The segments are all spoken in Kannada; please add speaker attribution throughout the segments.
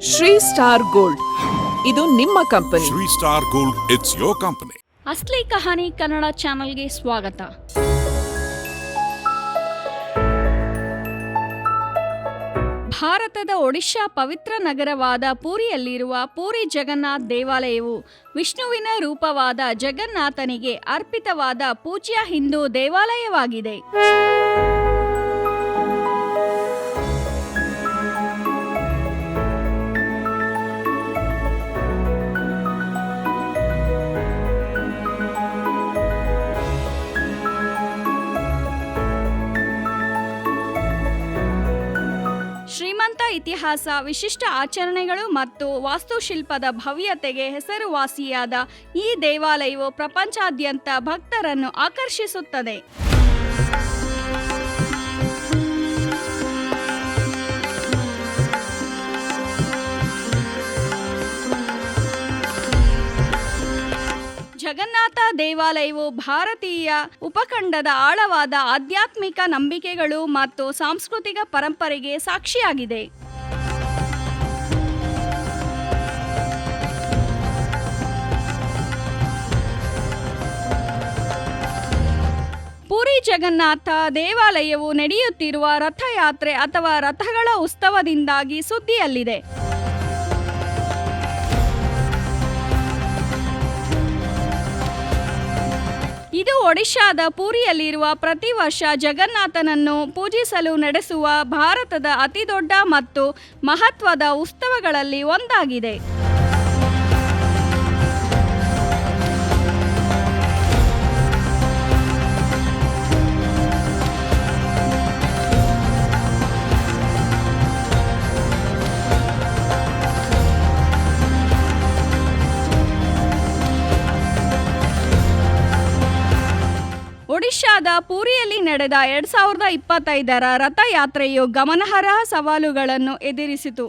Speaker 1: Shri star gold. ಇದು ನಿಮ್ಮ company.
Speaker 2: Shri star gold it's your company
Speaker 3: Asli Kahani Kannada ಚಾನೆಲ್ಗೆ ಸ್ವಾಗತ. ಭಾರತದ ಒಡಿಶಾ ಪವಿತ್ರ ನಗರವಾದ ಪೂರಿಯಲ್ಲಿರುವ ಪೂರಿ ಜಗನ್ನಾಥ್ ದೇವಾಲಯವು ವಿಷ್ಣುವಿನ ರೂಪವಾದ ಜಗನ್ನಾಥನಿಗೆ ಅರ್ಪಿತವಾದ ಪೂಜ್ಯ ಹಿಂದೂ ದೇವಾಲಯವಾಗಿದೆ. ಇತಿಹಾಸ, ವಿಶಿಷ್ಟ ಆಚರಣೆಗಳು ಮತ್ತು ವಾಸ್ತುಶಿಲ್ಪದ ಭವ್ಯತೆಗೆ ಹೆಸರುವಾಸಿಯಾದ ಈ ದೇವಾಲಯವು ಪ್ರಪಂಚಾದ್ಯಂತ ಭಕ್ತರನ್ನು ಆಕರ್ಷಿಸುತ್ತದೆ. ಜಗನ್ನಾಥ ದೇವಾಲಯವು ಭಾರತೀಯ ಉಪಖಂಡದ ಆಳವಾದ ಆಧ್ಯಾತ್ಮಿಕ ನಂಬಿಕೆಗಳು ಮತ್ತು ಸಾಂಸ್ಕೃತಿಕ ಪರಂಪರೆಗೆ ಸಾಕ್ಷಿಯಾಗಿದೆ. ಜಗನ್ನಾಥ ದೇವಾಲಯವು ನಡೆಯುತ್ತಿರುವ ರಥಯಾತ್ರೆ ಅಥವಾ ರಥಗಳ ಉತ್ಸವದಿಂದಾಗಿ ಸುದ್ದಿಯಲ್ಲಿದೆ. ಇದು ಒಡಿಶಾದ ಪೂರಿಯಲ್ಲಿರುವ ಪ್ರತಿ ವರ್ಷ ಜಗನ್ನಾಥನನ್ನು ಪೂಜಿಸಲು ನಡೆಸುವ ಭಾರತದ ಅತಿದೊಡ್ಡ ಮತ್ತು ಮಹತ್ವದ ಉತ್ಸವಗಳಲ್ಲಿ ಒಂದಾಗಿದೆ. ಒಡಿಶಾದ ಪೂರಿಯಲ್ಲಿ ನಡೆದ ಎರಡ್ ಸಾವಿರದ ಇಪ್ಪತ್ತೈದರ ರಥಯಾತ್ರೆಯು ಗಮನಾರ್ಹ ಸವಾಲುಗಳನ್ನು ಎದುರಿಸಿತು.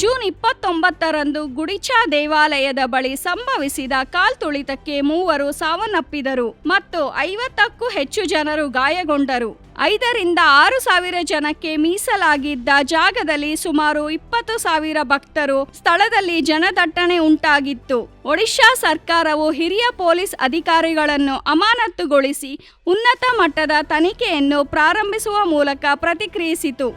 Speaker 3: ಜೂನ್ ಇಪ್ಪತ್ತೊಂಬತ್ತರಂದು ಗುಡಿಚಾ ದೇವಾಲಯದ ಬಳಿ ಸಂಭವಿಸಿದ ಕಾಲ್ತುಳಿತಕ್ಕೆ ಮೂವರು ಸಾವನ್ನಪ್ಪಿದರು ಮತ್ತು ಐವತ್ತಕ್ಕೂ ಹೆಚ್ಚು ಜನರು ಗಾಯಗೊಂಡರು. ಐದರಿಂದ ಆರು ಸಾವಿರ ಜನಕ್ಕೆ ಮೀಸಲಾಗಿದ್ದ ಜಾಗದಲ್ಲಿ ಸುಮಾರು ಇಪ್ಪತ್ತು ಸಾವಿರ ಭಕ್ತರು ಸ್ಥಳದಲ್ಲಿ ಜನದಟ್ಟಣೆ ಉಂಟಾಗಿತ್ತು. ಒಡಿಶಾ ಸರ್ಕಾರವು ಹಿರಿಯ ಪೊಲೀಸ್ ಅಧಿಕಾರಿಗಳನ್ನು ಅಮಾನತುಗೊಳಿಸಿ ಉನ್ನತ ಮಟ್ಟದ ತನಿಖೆಯನ್ನು ಪ್ರಾರಂಭಿಸುವ ಮೂಲಕ ಪ್ರತಿಕ್ರಿಯಿಸಿತು.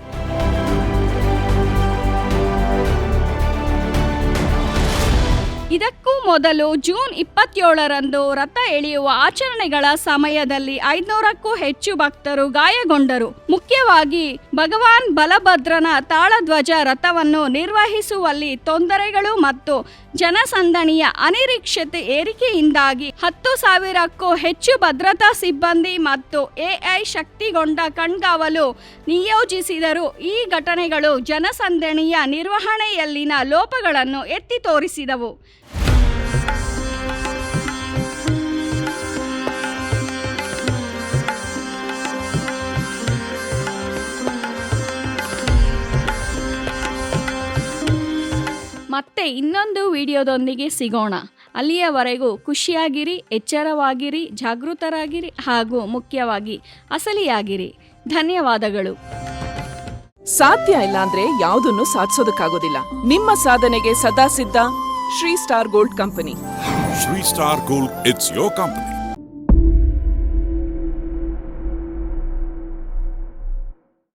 Speaker 3: ಇದಕ್ಕೂ ಮೊದಲು ಜೂನ್ ಇಪ್ಪತ್ತೇಳರಂದು ರಥ ಎಳೆಯುವ ಆಚರಣೆಗಳ ಸಮಯದಲ್ಲಿ ಐದುನೂರಕ್ಕೂ ಹೆಚ್ಚು ಭಕ್ತರು ಗಾಯಗೊಂಡರು. ಮುಖ್ಯವಾಗಿ ಭಗವಾನ್ ಬಲಭದ್ರನ ತಾಳಧ್ವಜ ರಥವನ್ನು ನಿರ್ವಹಿಸುವಲ್ಲಿ ತೊಂದರೆಗಳು ಮತ್ತು ಜನಸಂದಣಿಯ ಅನಿರೀಕ್ಷಿತ ಏರಿಕೆಯಿಂದಾಗಿ ಹತ್ತು ಸಾವಿರಕ್ಕೂ ಹೆಚ್ಚು ಭದ್ರತಾ ಸಿಬ್ಬಂದಿ ಮತ್ತು ಎಐ ಶಕ್ತಿಗೊಂಡ ಕಣ್ಗಾವಲು ನಿಯೋಜಿಸಿದರು. ಈ ಘಟನೆಗಳು ಜನಸಂದಣಿಯ ನಿರ್ವಹಣೆಯಲ್ಲಿನ ಲೋಪಗಳನ್ನು ಎತ್ತಿ ತೋರಿಸಿದವು. ಮತ್ತೆ ಇನ್ನೊಂದು ವಿಡಿಯೋದೊಂದಿಗೆ ಸಿಗೋಣ. ಅಲ್ಲಿಯವರೆಗೂ ಖುಷಿಯಾಗಿರಿ ಎಚ್ಚರವಾಗಿರಿ ಜಾಗೃತರಾಗಿರಿ ಹಾಗೂ ಮುಖ್ಯವಾಗಿ ಅಸಲಿಯಾಗಿರಿ. ಧನ್ಯವಾದಗಳು.
Speaker 1: ಸಾಧ್ಯ ಇಲ್ಲಾಂದ್ರೆ ಯಾವುದನ್ನು ಸಾಧಿಸೋದಕ್ಕಾಗೋದಿಲ್ಲ. ನಿಮ್ಮ ಸಾಧನೆಗೆ ಸದಾ ಸಿದ್ಧ Shri star gold company.
Speaker 2: Shri star gold it's your company.